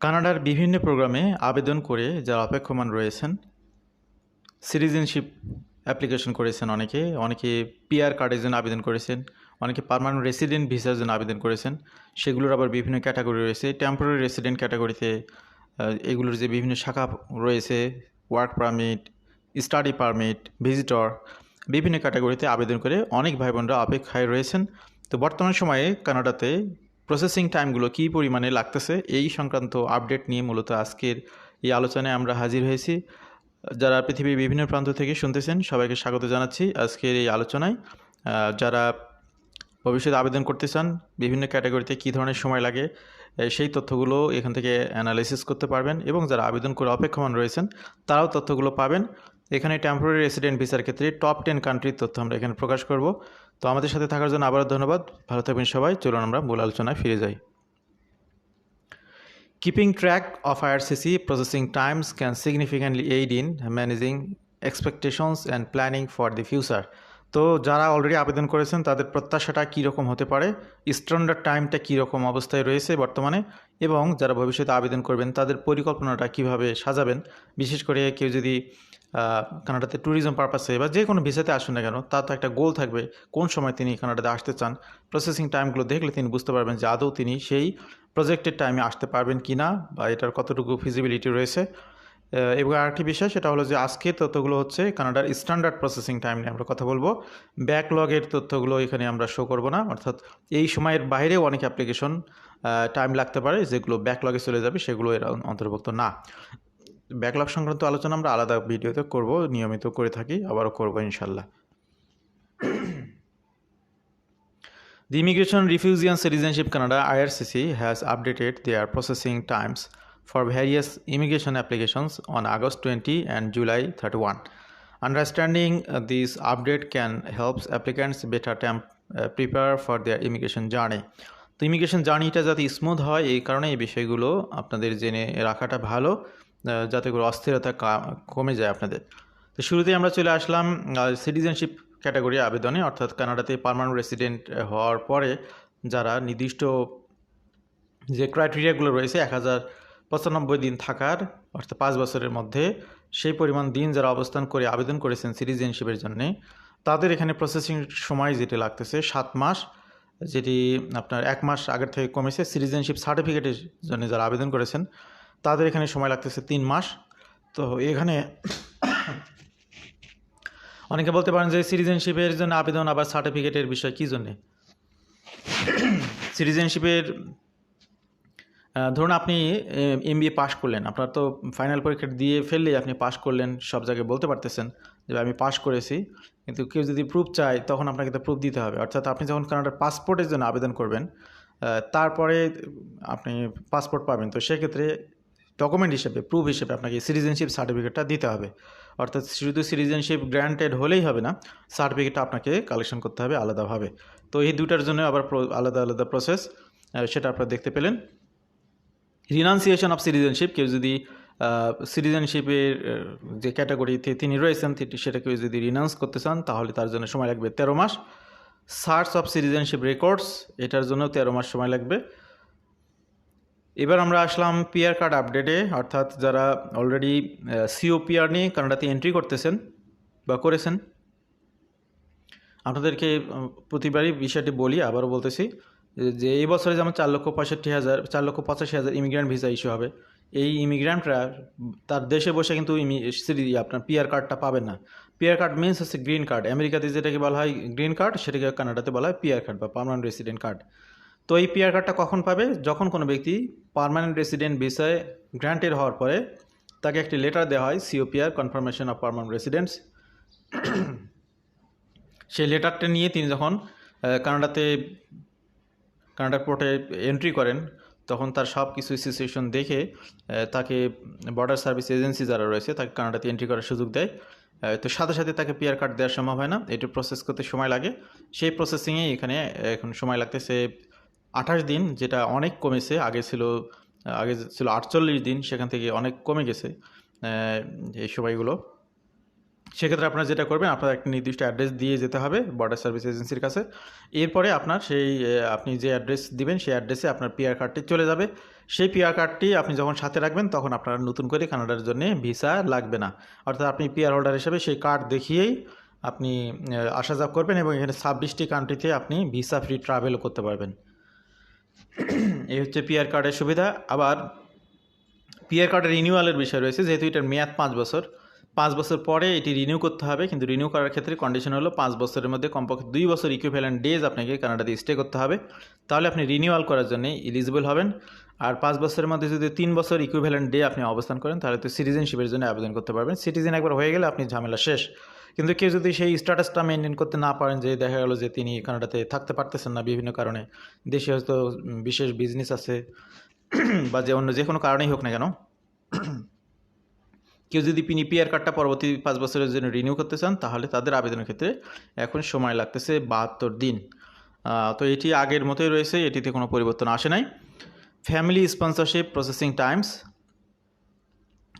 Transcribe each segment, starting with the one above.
কানাডার বিভিন্ন প্রোগ্রামে আবেদন করে যারা অপেক্ষমান রয়েছেন, সিটিজেনশিপ অ্যাপ্লিকেশন করেছেন অনেকে অনেকে পিআর কার্ডের জন্য আবেদন করেছেন, অনেকে পার্মানেন্ট রেসিডেন্ট ভিসার জন্য আবেদন করেছেন, সেগুলোর আবার বিভিন্ন ক্যাটাগরি রয়েছে। টেম্পোরারি রেসিডেন্ট ক্যাটাগরিতে এগুলোর যে বিভিন্ন শাখা রয়েছে work permit study permit visitor বিভিন্ন ক্যাটাগরিতে আবেদন করে অনেক ভাই বোনরা অপেক্ষায় রয়েছেন। তো বর্তমান সময়ে কানাডাতে প্রসেসিং টাইমগুলো কী পরিমাণে লাগতেছে, এই সংক্রান্ত আপডেট নিয়ে মূলত আজকের এই আলোচনায় আমরা হাজির হয়েছি। যারা পৃথিবীর বিভিন্ন প্রান্ত থেকে শুনতেছেন, সবাইকে স্বাগত জানাচ্ছি আজকের এই আলোচনায়। যারা ভবিষ্যতে আবেদন করতে চান, বিভিন্ন ক্যাটাগরিতে কী ধরনের সময় লাগে সেই তথ্যগুলো এখান থেকে অ্যানালাইসিস করতে পারবেন এবং যারা আবেদন করে অপেক্ষমান রয়েছেন, তারাও তথ্যগুলো পাবেন। এখানে টেম্পোরারি রেসিডেন্ট ভিসার ক্ষেত্রে টপ টেন কান্ট্রির তথ্য আমরা এখানে প্রকাশ করব। তো আমাদের সাথে থাকার জন্য আবারও ধন্যবাদ। ভালো থাকবেন সবাই। চলুন আমরা মূল আলোচনায় ফিরে যাই। Keeping track of IRCC processing times can significantly aid in managing expectations and planning for the future. তো যারা অলরেডি আবেদন করেছেন, তাদের প্রত্যাশাটা কীরকম হতে পারে? স্ট্যান্ডার্ড টাইমটা কীরকম অবস্থায় রয়েছে বর্তমানে? এবং যারা ভবিষ্যতে আবেদন করবেন, তাদের পরিকল্পনাটা কীভাবে সাজাবেন? বিশেষ করে কেউ যদি কানাডাতে ট্যুরিজম পারপাসে বা যে কোনো ভিসাতে আসুন না কেন, তার তো একটা গোল থাকবে কোন সময় তিনি কানাডাতে আসতে চান। প্রসেসিং টাইমগুলো দেখলে তিনি বুঝতে পারবেন যে আদৌ তিনি সেই প্রজেক্টের টাইমে আসতে পারবেন কি না বা এটার কতটুকু ফিজিবিলিটি রয়েছে। এবং আরেকটি বিষয়, সেটা হলো যে আজকের তথ্যগুলো হচ্ছে কানাডার স্ট্যান্ডার্ড প্রসেসিং টাইম নিয়ে আমরা কথা বলব। ব্যাকলগের তথ্যগুলো এখানে আমরা শো করব না, অর্থাৎ এই সময়ের বাইরেও অনেক অ্যাপ্লিকেশন টাইম লাগতে পারে যেগুলো ব্যাকলগে চলে যাবে, সেগুলো এর অন্তর্ভুক্ত না। ব্যাকলগ সংক্রান্ত আলোচনা আমরা আলাদা ভিডিওতে করব, নিয়মিত করে থাকি, আবারও করব ইনশাল্লাহ। The immigration refugees and citizenship Canada IRCC has updated their processing times for various immigration applications on August twenty and July thirty one understanding this update can helps applicants better tamp prepare for their immigration journey তো immigration জার্নিটা যাতে smooth হয়, এই কারণে এই বিষয়গুলো আপনাদের জেনে রাখাটা ভালো। যাতে করে অস্থিরতা কমে যায় আপনাদের। তো শুরুতেই আমরা চলে আসলাম সিটিজেনশিপ ক্যাটাগরি আবেদনে, অর্থাৎ কানাডাতে পার্মানেন্ট রেসিডেন্ট হওয়ার পরে যারা নির্দিষ্ট যে ক্রাইটেরিয়াগুলো রয়েছে, এক হাজার পঁচানব্বই দিন থাকার, অর্থাৎ পাঁচ বছরের মধ্যে সেই পরিমাণ দিন যারা অবস্থান করে আবেদন করেছেন সিটিজেনশিপের জন্যে, তাদের এখানে প্রসেসিং সময় যেটি লাগতেছে সাত মাস, যেটি আপনার এক মাস আগের থেকে কমেছে সিটিজেনশিপ সার্টিফিকেটের জন্য যারা আবেদন করেছেন। তাদের এখানে সময় লাগতেছে তিন মাস। তো এখানে অনেকে বলতে পারেন যে সিটিজেনশিপের জন্য আবেদন আবার সার্টিফিকেটের বিষয় কী জন্যে? সিটিজেনশিপের ধরুন আপনি এম বিএ পাশ করলেন। আপনার তো ফাইনাল পরীক্ষা দিয়ে ফেললেই আপনি পাশ করলেন, সব জায়গায় বলতে পারতেছেন যে আমি পাশ করেছি। কিন্তু কেউ যদি প্রুফ চায়, তখন আপনাকে তো প্রুফ দিতে হবে। অর্থাৎ আপনি যখন কানাডার পাসপোর্টের জন্য আবেদন করবেন তারপরে আপনি পাসপোর্ট পাবেন। তো সেক্ষেত্রে ডকুমেন্ট হিসেবে প্রুফ হিসেবে আপনাকে সিটিজেনশিপ সার্টিফিকেটটা দিতে হবে। অর্থাৎ শুধু সিটিজেনশিপ গ্র্যান্টেড হলেই হবে না সার্টিফিকেটটা আপনাকে কালেকশন করতে হবে আলাদাভাবে। তো এই দুটার জন্য আবার আলাদা আলাদা প্রসেস সেটা আপনারা দেখতে পেলেন। রিনাউন্সিয়েশন অফ সিটিজেনশিপ কেউ যদি সিটিজেনশিপের যে ক্যাটাগরিতে তিনি রয়েছেন সেটা কেউ যদি রিনাউন্স করতে চান, তাহলে তার জন্য সময় লাগবে তেরো মাস। সার্চ অফ সিটিজেনশিপ রেকর্ডস এটার জন্য তেরো মাস সময় লাগবে। এবার আমরা আসলাম পিআর কার্ড আপডেটে অর্থাৎ যারা অলরেডি সিও সিওপিআর নিয়ে কানাডাতে এন্ট্রি করতেছেন বা করেছেন, আপনাদেরকে প্রতিবারই বিষয়টি বলি, আবারও বলতেছি, যে এই বছরে যেমন চার লক্ষ পঁয়ষট্টি হাজার, চার লক্ষ পঁচাশি হাজার ইমিগ্রেন্ট ভিসা ইস্যু হবে, এই ইমিগ্রেন্টরা তার দেশে বসে কিন্তু আপনার পিআর কার্ডটা পাবেন না। পিআর কার্ড মিনস হচ্ছে গ্রিন কার্ড আমেরিকাতে যেটাকে বলা হয় গ্রিন কার্ড সেটাকে কানাডাতে বলা হয় পিআর কার্ড বা পার্মানেন্ট রেসিডেন্ট কার্ড তো এই পিআর কার্ডটা কখন পাবে? যখন কোনো ব্যক্তি পার্মানেন্ট রেসিডেন্ট ভিসায় গ্রান্টেড হওয়ার পরে তাকে একটি লেটার দেওয়া হয় COPR confirmation of permanent residents সেই লেটারটা নিয়ে তিনি যখন কানাডাতে, কানাডা পোর্টে এন্ট্রি করেন, তখন তার সব কিছু সিচুয়েশন দেখে তাকে বর্ডার সার্ভিস এজেন্সি যারা রয়েছে, তাকে কানাডাতে এন্ট্রি করার সুযোগ দেয়। তো সাথে সাথে তাকে পিআর কার্ড দেওয়া সম্ভব হয় না। এটি প্রসেস করতে সময় লাগে। সেই প্রসেসিংয়ে এখানে, এখন সময় লাগতেছে আঠাশ দিন যেটা অনেক কমেছে, আগে ছিল আগে ছিল আটচল্লিশ দিন, সেখান থেকে অনেক কমে গেছে এই সময়গুলো সেক্ষেত্রে আপনারা যেটা করবেন, আপনার একটা নির্দিষ্ট অ্যাড্রেস দিয়ে যেতে হবে বর্ডার সার্ভিস এজেন্সির কাছে। এরপরে আপনার সেই আপনি যে অ্যাড্রেস দিবেন, সেই অ্যাড্রেসে আপনার পিআর কার্ডটি চলে যাবে। সেই পিআর কার্ডটি আপনি যখন সাথে রাখবেন, তখন আপনার নতুন করে কানাডার জন্য ভিসা লাগবে না। অর্থাৎ আপনি পিআর হোল্ডার হিসেবে সেই কার্ড দেখিয়েই আপনি আসা যাওয়া করবেন এবং এখানে ছাব্বিশটি কান্ট্রিতে আপনি ভিসা ফ্রি ট্রাভেলও করতে পারবেন। এই হচ্ছে পিআর কার্ডের সুবিধা। আবার পিআর কার্ডের রিনিউয়ালের বিষয় রয়েছে, যেহেতু এটার মেয়াদ পাঁচ বছর। পাঁচ বছর পরে এটি রিনিউ করতে হবে, কিন্তু রিনিউ করার ক্ষেত্রে কন্ডিশন হলো পাঁচ বছরের মধ্যে কমপক্ষে দুই বছর ইকুইভ্যালেন্ট ডেজ আপনাকে কানাডাতে স্টে করতে হবে। তাহলে আপনি রিনিউয়াল করার জন্য ইলিজিবল হবেন। আর পাঁচ বছরের মধ্যে যদি তিন বছর ইকুইভ্যালেন্ট ডে আপনি অবস্থান করেন, তাহলে তো সিটিজেনশিপের জন্য আবেদন করতে পারবেন। সিটিজেন একবার হয়ে গেলে আপনি ঝামেলা শেষ। কিন্তু কেউ যদি সেই স্ট্যাটাসটা মেনটেন করতে না পারেন, যে দেখা গেল যে তিনি কানাডাতে থাকতে পারতেছেন না বিভিন্ন কারণে, দেশে হয়তো বিশেষ বিজনেস আছে, বা যে অন্য যে কোনো কারণেই হোক না কেন, কেউ যদি পিনি পিআর কার্ডটা পরবর্তী পাঁচ বছরের জন্য রিনিউ করতে চান, তাহলে তাদের আবেদনের ক্ষেত্রে এখন সময় লাগতেছে বাহাত্তর দিন। তো এটি আগের মতোই রয়েছে, এটিতে কোনো পরিবর্তন আসে নাই। Family sponsorship processing times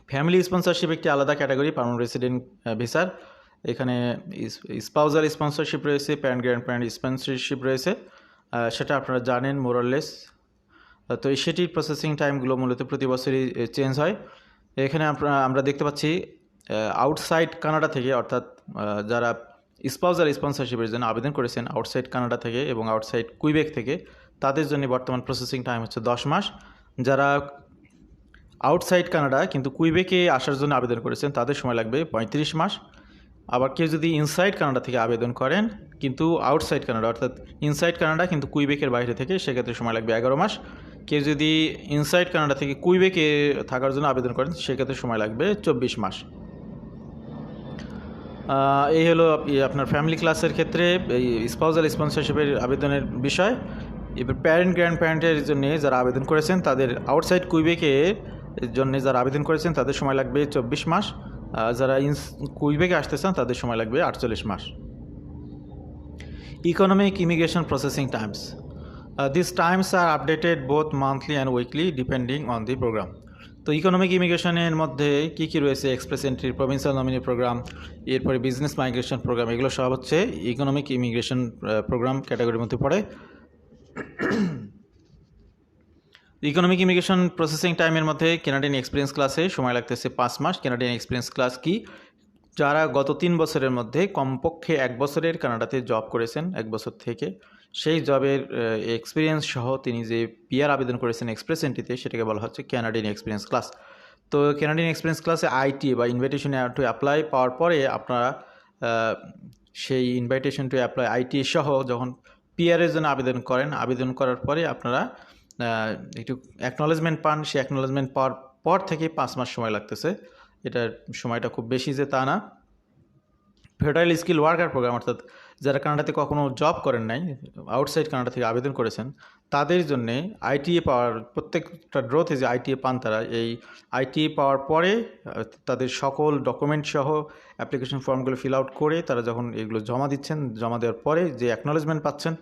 family sponsorship একটি আলাদা ক্যাটাগরি পার্মানেন্ট রেসিডেন্ট ভিসার এখানে স্পাউজাল স্পন্সরশিপ রয়েছে প্যারেন্ট গ্র্যান্ড প্যারেন্ট স্পন্সরশিপ রয়েছে সেটা আপনারা জানেন মোরাললেস তো সেটির প্রসেসিং টাইমগুলো মূলত প্রতি বছরই চেঞ্জ হয়। এখানে আমরা দেখতে পাচ্ছি আউটসাইড কানাডা থেকে, অর্থাৎ যারা স্পাউজাল স্পন্সরশিপের জন্য আবেদন করেছেন আউটসাইড কানাডা থেকে এবং আউটসাইড কুইবেক থেকে, তাদের জন্য বর্তমান প্রসেসিং টাইম হচ্ছে দশ মাস। যারা আউটসাইড কানাডা, কিন্তু কুইবেকে আসার জন্য আবেদন করেছেন, তাদের সময় লাগবে পঁয়ত্রিশ মাস। আবার কেউ যদি ইনসাইড কানাডা থেকে আবেদন করেন, কিন্তু আউটসাইড কানাডা অর্থাৎ ইনসাইড কানাডা কিন্তু কুইবেকের বাইরে থেকে সেক্ষেত্রে সময় লাগবে এগারো মাস। কেউ যদি ইনসাইড কানাডা থেকে কুইবেকে থাকার জন্য আবেদন করেন, সেক্ষেত্রে সময় লাগবে চব্বিশ মাস। এই হলো আপনার ফ্যামিলি ক্লাসের ক্ষেত্রে, এই স্পাউজাল স্পন্সরশিপের আবেদনের বিষয়। এবার প্যারেন্ট গ্র্যান্ড প্যারেন্টের জন্য যারা আবেদন করেছেন, তাদের আউটসাইড কুইবেকে জন্য যারা আবেদন করেছেন, তাদের সময় লাগবে চব্বিশ মাস। যারা ইনস কুইবেকে আসতে চান তাদের সময় লাগবে আটচল্লিশ মাস। Economic immigration processing times this times are updated updated monthly and weekly depending on the program তো ইকোনমিক ইমিগ্রেশনের মধ্যে কী কী রয়েছে? Express entry provincial nominee program এরপরে বিজনেস মাইগ্রেশন প্রোগ্রাম এগুলো সব হচ্ছে ইকোনমিক ইমিগ্রেশন প্রোগ্রাম ক্যাটাগরির মধ্যে পড়ে। ইকোনমিক ইমিগ্রেশন প্রসেসিং টাইমের মধ্যে কেনাডিয়ান এক্সপিরিয়েন্স ক্লাসে সময় লাগতেছে পাঁচ মাস। কেনাডিয়ান এক্সপিরিয়েন্স ক্লাস কি? যারা গত তিন বছরের মধ্যে কমপক্ষে এক বছরের কানাডাতে জব করেছেন, এক বছর থেকে, সেই জবের এক্সপিরিয়েন্স সহ তিনি যে পিআর আবেদন করেছেন এক্সপ্রেস এন্ট্রিতে সেটাকে বলা হচ্ছে ক্যানাডিয়ান এক্সপিরিয়েন্স ক্লাস তো ক্যানাডিয়ান এক্সপিরিয়েন্স ক্লাসে আইটি বা ইনভাইটেশন টু অ্যাপ্লাই পাওয়ার পরে আপনারা সেই ইনভাইটেশন টু অ্যাপ্লাই আইটি সহ যখন পিআরের জন্য আবেদন করেন, আবেদন করার পরে আপনারা একটু অ্যাকনোলেজমেন্ট পান, সেই অ্যাকনোলেজমেন্ট পাওয়ার পর থেকে পাঁচ মাস সময় লাগতেছে। এটার সময়টা খুব বেশি যে তা না। ফেডারেল স্কিল ওয়ার্কার প্রোগ্রাম অর্থাৎ যারা কানাডাতে কখনো জব করেন নাই আউটসাইড কানাডা থেকে আবেদন করেছেন, তাদের জন্যে আইটিএ পাওয়ার প্রত্যেকটা ড্রোতে যে আইটিএ পান তারা, এই আইটিএ পাওয়ার পরে তাদের সকল ডকুমেন্ট সহ অ্যাপ্লিকেশন ফর্মগুলো ফিল আউট করে তারা যখন এগুলো জমা দিচ্ছেন, জমা দেওয়ার পরে যে অ্যাকনোলেজমেন্ট পাচ্ছেন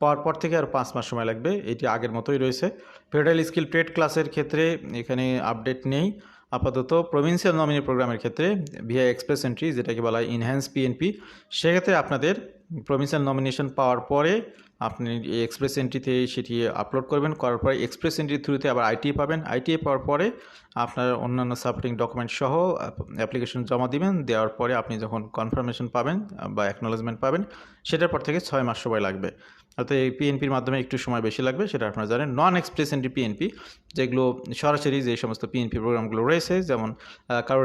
পাওয়ার পর থেকে আর পাঁচ মাস সময় লাগবে। এটি আগের মতোই রয়েছে। ফেডারেল স্কিল ট্রেড ক্লাসের ক্ষেত্রে এখানে আপডেট নেই। আপাতত প্রভিন্সিয়াল নমিনি প্রোগ্রামের ক্ষেত্রে ভিআই এক্সপ্রেস এন্ট্রি যেটাকে বলা হয় ইনহ্যান্স পিএনপি সেক্ষেত্রে আপনাদের প্রভিন্সিয়াল নমিনেশন পাওয়ার পরে আপনি এই এক্সপ্রেস এন্ট্রিতে সেটি আপলোড করবেন। করার পরে এক্সপ্রেস এন্ট্রির থ্রুতে আবার আইটিএ পাবেন। আইটিএ পাওয়ার পরে আপনার অন্যান্য সাপোর্টিং ডকুমেন্ট সহ অ্যাপ্লিকেশন জমা দিবেন। দেওয়ার পরে আপনি যখন কনফার্মেশন পাবেন বা অ্যাকনোলেজমেন্ট পাবেন সেটার পর থেকে ছয় মাস সময় লাগবে। অর্থাৎ এই পিএনপির মাধ্যমে একটু সময় বেশি লাগবে, সেটা আপনারা জানেন। নন এক্সপ্রেস এন্ট্রি পিএনপি যেগুলো সরাসরি যে সমস্ত পিএনপি প্রোগ্রামগুলো রয়েছে, যেমন কারও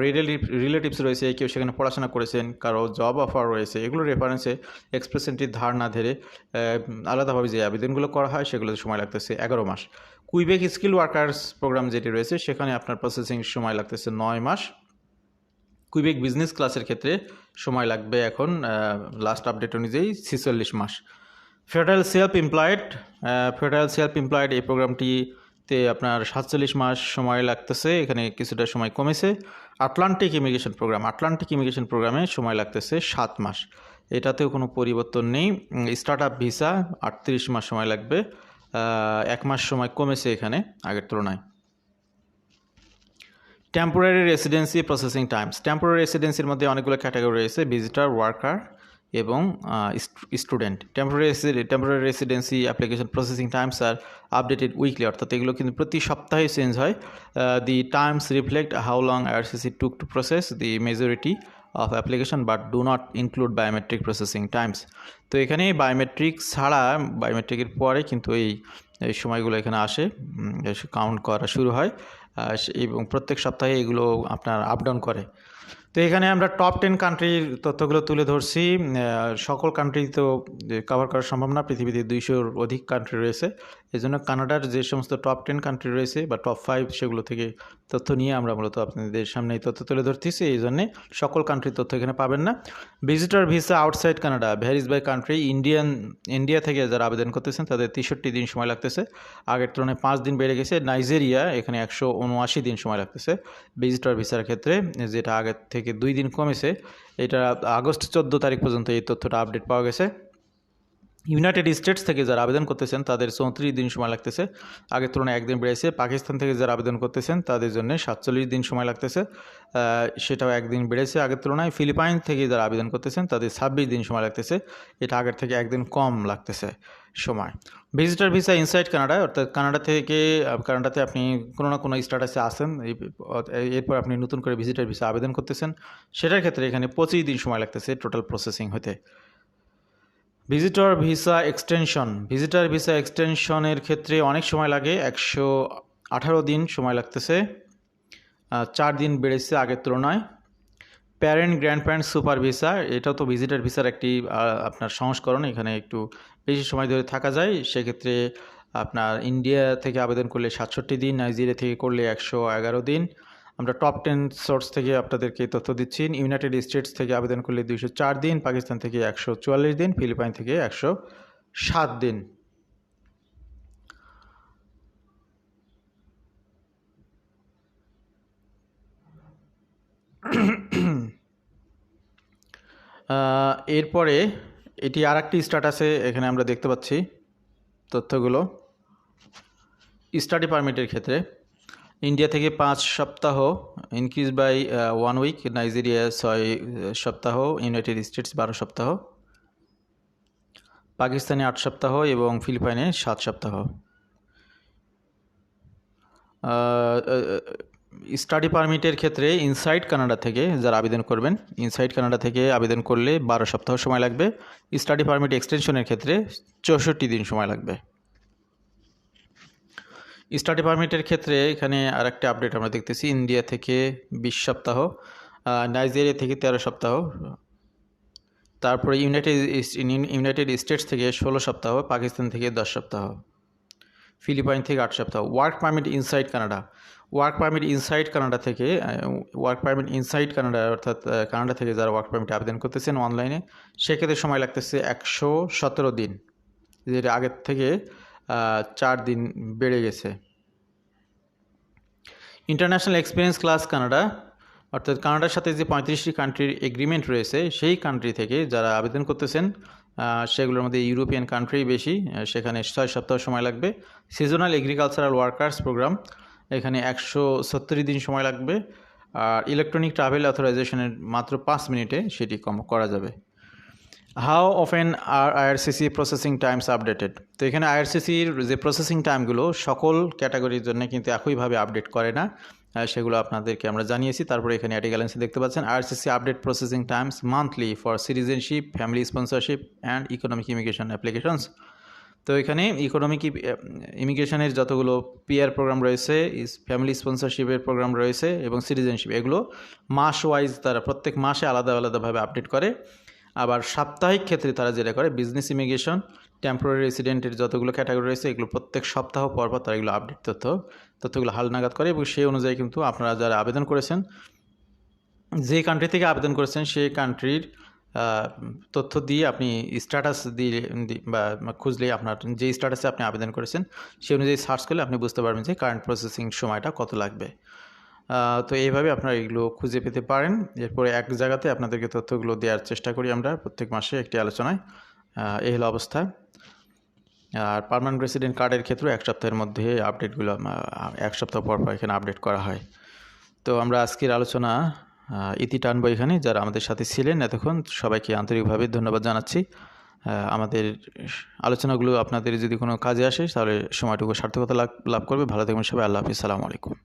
রিলেটিভস রয়েছে, কেউ সেখানে পড়াশোনা করেছেন, কারও জব অফার রয়েছে, এগুলো রেফারেন্সে এক্সপ্রেস এন্ট্রির ধার না ধরে আলাদাভাবে যে আবেদনগুলো করা হয়, সেগুলোতে সময় লাগতেছে এগারো মাস। কুইবেক স্কিল ওয়ার্কার্স প্রোগ্রাম যেটি রয়েছে, সেখানে আপনার প্রসেসিং সময় লাগতেছে নয় মাস। কুইবেক বিজনেস ক্লাসের ক্ষেত্রে সময় লাগবে এখন লাস্ট আপডেট অনুযায়ী ছেচল্লিশ মাস। Federal self employed federal self employed এই প্রোগ্রামটিতে আপনার সাতচল্লিশ মাস সময় লাগতেছে, এখানে কিছুটা সময় কমেছে। Atlantic immigration program Atlantic immigration প্রোগ্রামে সময় লাগতেছে সাত মাস। এটাতেও কোনো পরিবর্তন নেই। স্টার্ট আপ ভিসা আটত্রিশ মাস সময় লাগবে এক মাস সময় কমেছে এখানে আগের তুলনায়। Temporary residency processing times temporary রেসিডেন্সির মধ্যে অনেকগুলো ক্যাটাগরি রয়েছে ভিজিটার ওয়ার্কার এবং student temporary temporary residency application processing times are updated weekly অর্থাৎ এগুলো কিন্তু প্রতি সপ্তাহে চেঞ্জ হয়। The times reflect how long RCC took to process the majority of application but do not include biometric processing times তো এখানে biometric ছাড়া বায়োমেট্রিকের পরে কিন্তু এই সময়গুলো এখানে আসে কাউন্ট করা শুরু হয়। এবং প্রত্যেক সপ্তাহে এগুলো আপনার আপ ডাউন করে। তো এখানে আমরা টপ টেন কান্ট্রির তথ্যগুলো তুলে ধরছি। সকল কান্ট্রি তো কভার করা সম্ভব না। পৃথিবীতে দুইশোর অধিক কান্ট্রি রয়েছে। এই জন্য কানাডার যে সমস্ত টপ টেন কান্ট্রি রয়েছে বা টপ ফাইভ সেগুলো থেকে তথ্য নিয়ে আমরা মূলত আপনাদের সামনে এই তথ্য তুলে ধরতেছি। এই জন্যে সকল কান্ট্রির তথ্য এখানে পাবেন না। Visitor visa outside Canada varies by country Indian India থেকে যারা আবেদন করতেছেন, তাদের তেষট্টি দিন সময় লাগতেছে। আগের তুলনায় পাঁচ দিন বেড়ে গেছে। নাইজেরিয়া এখানে একশো উনআশি দিন সময় লাগতেছে। ভিজিটর ভিসার ক্ষেত্রে, যেটা আগের থেকে দুই দিন কমেছে। এটা আগস্ট চোদ্দ তারিখ পর্যন্ত এই তথ্যটা আপডেট পাওয়া গেছে। ইউনাইটেড স্টেটস থেকে যারা আবেদন করতেছেন, তাদের চৌত্রিশ দিন সময় লাগতেছে। আগের তুলনায় একদিন বেড়েছে। পাকিস্তান থেকে যারা আবেদন করতেছেন, তাদের জন্য সাতচল্লিশ দিন সময় লাগতেছে। সেটাও একদিন বেড়েছে। আগের তুলনায় ফিলিপাইন থেকে যারা আবেদন করতেছেন, তাদের ছাব্বিশ দিন সময় লাগতেছে। এটা আগের থেকে একদিন কম লাগতেছে সময়। ভিজিটার ভিসা ইনসাইড কানাডা অর্থাৎ কানাডা থেকে কানাডাতে আপনি কোনো না কোনো স্ট্যাটাসে আসেন এরপর আপনি নতুন করে ভিজিটার ভিসা আবেদন করতেছেন। সেটার ক্ষেত্রে এখানে পঁচিশ দিন সময় লাগতেছে টোটাল প্রসেসিং হতে visitor visa extension visitor visa এক্সটেনশনের ক্ষেত্রে অনেক সময় লাগে, একশো আঠারো দিন সময় লাগতেছে চার দিন বেড়েছে আগের তুলনায়। Parent grandparent super visa এটাও তো ভিজিটার ভিসার একটি আপনার সংস্করণ, এখানে একটু বেশি সময় ধরে থাকা যায়। সেক্ষেত্রে আপনার ইন্ডিয়া থেকে আবেদন করলে সাতষট্টি দিন নাইজেরিয়া থেকে করলে একশো এগারো দিন। আমরা টপ টেন সোর্স থেকে আপনাদেরকে তথ্য দিচ্ছি। ইউনাইটেড স্টেটস থেকে আবেদন করলে দুইশো চার দিন পাকিস্তান থেকে একশো চুয়াল্লিশ দিন ফিলিপাইন থেকে একশো সাত দিন। এরপরে এটি আর একটি স্ট্যাটাসে এখানে আমরা দেখতে পাচ্ছি তথ্যগুলো। স্টাডি পারমিটের ক্ষেত্রে। ইন্ডিয়া থেকে পাঁচ সপ্তাহ increase by one week Nigeria ছয় সপ্তাহ ইউনাইটেড স্টেটস বারো সপ্তাহ পাকিস্তানে আট সপ্তাহ এবং ফিলিপাইনে সাত সপ্তাহ। স্টাডি পারমিটের ক্ষেত্রে ইনসাইড কানাডা থেকে যারা আবেদন করবেন ইনসাইড কানাডা থেকে আবেদন করলে বারো সপ্তাহ সময় লাগবে। স্টাডি পারমিট এক্সটেনশনের ক্ষেত্রে চৌষট্টি দিন সময় লাগবে। স্টাডি পারমিটের ক্ষেত্রে এখানে আর একটা আপডেট আমরা দেখতেছি। ইন্ডিয়া থেকে বিশ সপ্তাহ নাইজেরিয়া থেকে তেরো সপ্তাহ, তারপরে ইউনাইটেড ইউনাইটেড স্টেটস থেকে ষোলো সপ্তাহ পাকিস্তান থেকে দশ সপ্তাহ ফিলিপাইন থেকে আট সপ্তাহ। Work permit inside Canada work permit inside Canada থেকে ওয়ার্ক পারমিট ইনসাইড কানাডা অর্থাৎ কানাডা থেকে যারা ওয়ার্ক পারমিট আবেদন করতেছেন অনলাইনে সেক্ষেত্রে সময় লাগতেছে একশো সতেরো দিন। যেটা আগের থেকে চার দিন বেড়ে গেছে। ইন্টারন্যাশনাল এক্সপিরিয়েন্স ক্লাস কানাডা অর্থাৎ কানাডার সাথে যে পঁয়ত্রিশটি কান্ট্রির এগ্রিমেন্ট রয়েছে, সেই কান্ট্রি থেকে যারা আবেদন করতেছেন সেগুলোর মধ্যে ইউরোপিয়ান কান্ট্রি বেশি সেখানে ছয় সপ্তাহ সময় লাগবে। সিজনাল এগ্রিকালচারাল ওয়ার্কার্স প্রোগ্রাম এখানে একশো সত্তর দিন সময় লাগবে। আর ইলেকট্রনিক ট্রাভেল অথরাইজেশনের মাত্র পাঁচ মিনিটে সেটি কম করা যাবে। How often are IRCC processing times updated তো এখানে আইআরসিসির যে প্রসেসিং টাইমগুলো সকল ক্যাটাগরির জন্য কিন্তু একইভাবে আপডেট করে না। সেগুলো আপনাদেরকে আমরা জানিয়েছি। তারপরে এখানে অ্যাটিগ্যালেন্সে দেখতে পাচ্ছেন। IRCC update processing times monthly for citizenship family sponsorship and economic immigration applications তো এখানে ইকোনমিক ইমিগ্রেশনের যতগুলো পিআর প্রোগ্রাম রয়েছে ফ্যামিলি স্পন্সরশিপের প্রোগ্রাম রয়েছে এবং সিটিজেনশিপ এগুলো মাস ওয়াইজ তারা প্রত্যেক মাসে আলাদা আলাদাভাবে আপডেট করে। আবার সাপ্তাহিক ক্ষেত্রে তারা যেটা করে বিজনেস ইমিগ্রেশন টেম্পোরারি রেসিডেন্টের যতগুলো ক্যাটাগরি রয়েছে, এগুলো প্রত্যেক সপ্তাহ পর পর তারা এগুলো আপডেট তথ্য, তথ্যগুলো হালনাগাদ করে এবং সেই অনুযায়ী কিন্তু আপনারা যারা আবেদন করেছেন, যে কান্ট্রি থেকে আবেদন করেছেন, সেই কান্ট্রির তথ্য দিয়ে আপনি স্ট্যাটাস দিয়ে বা খুঁজলে আপনার যে স্ট্যাটাসে আপনি আবেদন করেছেন, সেই অনুযায়ী সার্চ করলে আপনি বুঝতে পারবেন যে কারেন্ট প্রসেসিং সময়টা কত লাগবে। তো এইভাবে আপনারা এগুলো খুঁজে পেতে পারেন। এরপরে এক জায়গাতে আপনাদেরকে তথ্যগুলো দেওয়ার চেষ্টা করি আমরা প্রত্যেক মাসে একটি আলোচনায়। এই হলো অবস্থা। আর পার্মানেন্ট রেসিডেন্ট কার্ডের ক্ষেত্রেও এক সপ্তাহের মধ্যে আপডেটগুলো এক সপ্তাহ পর পর এখানে আপডেট করা হয়। তো আমরা আজকের আলোচনা ইতি টানবো এখানে। যারা আমাদের সাথে ছিলেন এতক্ষণ সবাইকে আন্তরিকভাবে ধন্যবাদ জানাচ্ছি। আমাদের আলোচনাগুলো আপনাদের যদি কোনো কাজে আসে তাহলে সময়টুকু সার্থকতা লাভ লাভ করবে। ভালো থাকবেন সবাই। আল্লাহ হাফিজ। সালামু আলাইকুম।